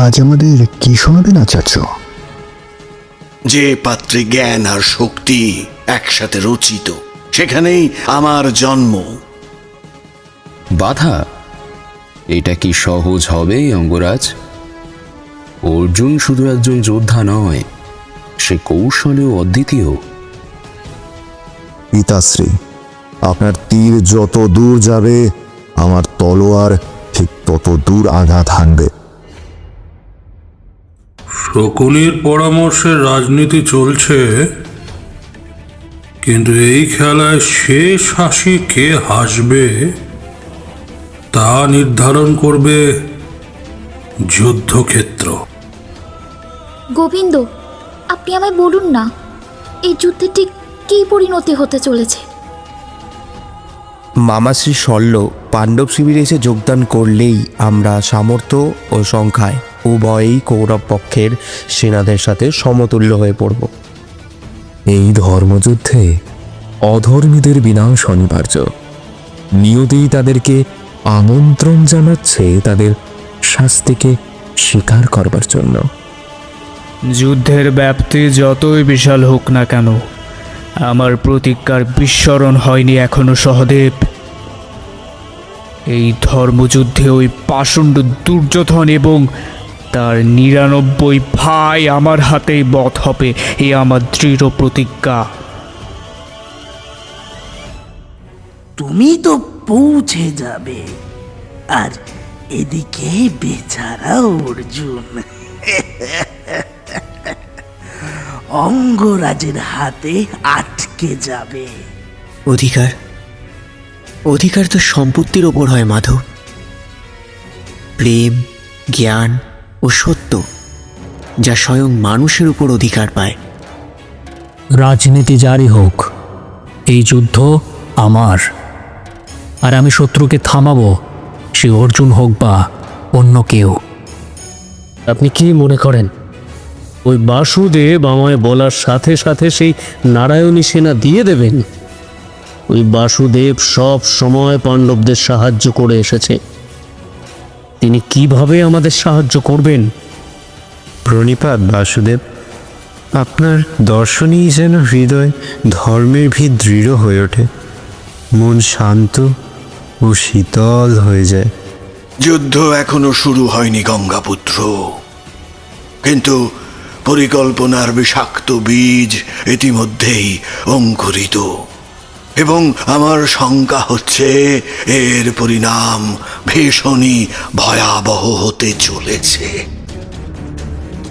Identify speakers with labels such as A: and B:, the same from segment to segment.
A: আজ আমাদের কি শোনাবেন আচার্য?
B: যে পাত্রে জ্ঞান আর শক্তি একসাথে রচিত সেখানেই আমার জন্ম।
C: বাধা? এটা কি সহজ হবে অঙ্গরাজ? অর্জুন শুধু একজন যোদ্ধা নয় সে কৌশলেও অদ্বিতীয়।
D: পিতাশ্রী আপনার তীর যত দূর যাবে আমার তলোয়ার ঠিক তত দূর আঘাত হানবে।
E: সকলের পরামর্শে রাজনীতি চলছে কিন্তু এই খেলায় শেষ হাসি কে হাসবে তা নির্ধারণ করবে যুদ্ধক্ষেত্র।
F: গোবিন্দ আপনি আমায় বলুন না এই যুদ্ধে ঠিক কী পরিণতি হতে চলেছে?
G: মামাশ্রী শল্য পাণ্ডব শিবিরে এসে যোগদান করলেই আমরা সামর্থ্য ও সংখ্যায় উভয়েই কৌরব পক্ষের সেনাদের সাথে সমতুল্য হয়ে পড়ব।
D: এই ধর্মযুদ্ধে অধর্মীদের বিনাশ অনিবার্য। নিয়তিই তাদেরকে আমন্ত্রণ জানাচ্ছে তাদের শাস্তিকে স্বীকার করবার জন্য।
H: যুদ্ধের ব্যাপ্তি যতই বিশাল হোক না কেন আমার প্রতিজ্ঞার বিস্মরণ হয়নি এখনও সহদেব। এই ধর্মযুদ্ধে ওই পাষণ্ড দুর্যোধন এবং তার নিরানব্বই ভাই আমার হাতেই বধ হবে এ আমার দৃঢ় প্রতিজ্ঞা।
I: তুমি তো পৌঁছে যাবে আর এদিকে বেচারা অর্জুন। অঙ্গরাজের হাতে আটকে যাবে।
J: অধিকার অধিকার তো সম্পত্তির ওপর হয় মাধব। প্রেম জ্ঞান ও সত্য যা স্বয়ং মানুষের উপর অধিকার পায়।
K: রাজনীতি জারি হোক এই যুদ্ধ আমার। আর আমি শত্রুকে থামাবো সে অর্জুন হোক বা অন্য কেউ।
L: আপনি কি মনে করেন? ওই বাসুদেব আমায় বলার সাথে সাথে সেই নারায়ণী সেনা দিয়ে দেবেন? ওই বাসুদেব সব সময় পাণ্ডবদের সাহায্য করে এসেছে। তিনি কীভাবে আমাদের সাহায্য করবেন?
M: প্রণিপাত বাসুদেব আপনার দর্শনই যেন হৃদয় ধর্মের ভিত দৃঢ় হয়ে ওঠে। মন শান্ত ও শীতল হয়ে যায়।
B: যুদ্ধ এখনও শুরু হয়নি গঙ্গাপুত্র। কিন্তু পরিকল্পনার বিষাক্ত বীজ ইতিমধ্যেই অঙ্কুরিত। এবং আমার শঙ্কা হচ্ছে এর পরিণাম ভীষণই ভয়াবহ হতে চলেছে।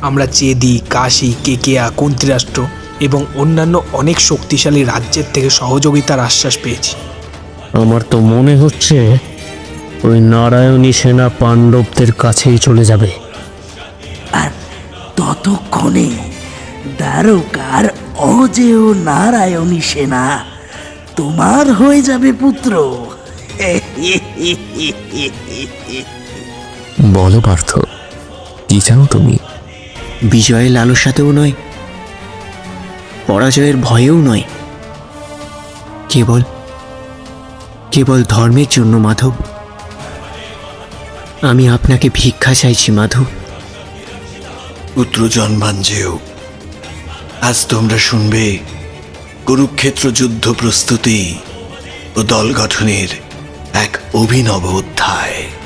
N: আমরা চেদি কাশী কেকেয়া কুন্তিরাষ্ট্র এবং অন্যান্য অনেক শক্তিশালী রাজ্যের থেকে সহযোগিতার আশ্বাস পেয়েছি।
L: আমার তো মনে হচ্ছে ওই নারায়ণী সেনা পাণ্ডবদের কাছেই চলে যাবে।
I: আর ততক্ষণে দ্বারকার অজেয় নারায়ণী সেনা তোমার হয়ে যাবে পুত্র।
D: বলো পার্থ কি চাও তুমি?
J: বিজয়ের লালসাতেও নয় পরাজয়ের ভয়েও নয়। কেবল কেবল ধর্মের জন্য মাধব। আমি আপনাকে ভিক্ষা চাইছি মাধব।
B: পুত্র জন্মাঞ্জেয় আজ তোমরা শুনবে কুরুক্ষেত্র যুদ্ধ প্রস্তুতি ও দল গঠনের এক অভিনব অধ্যায়।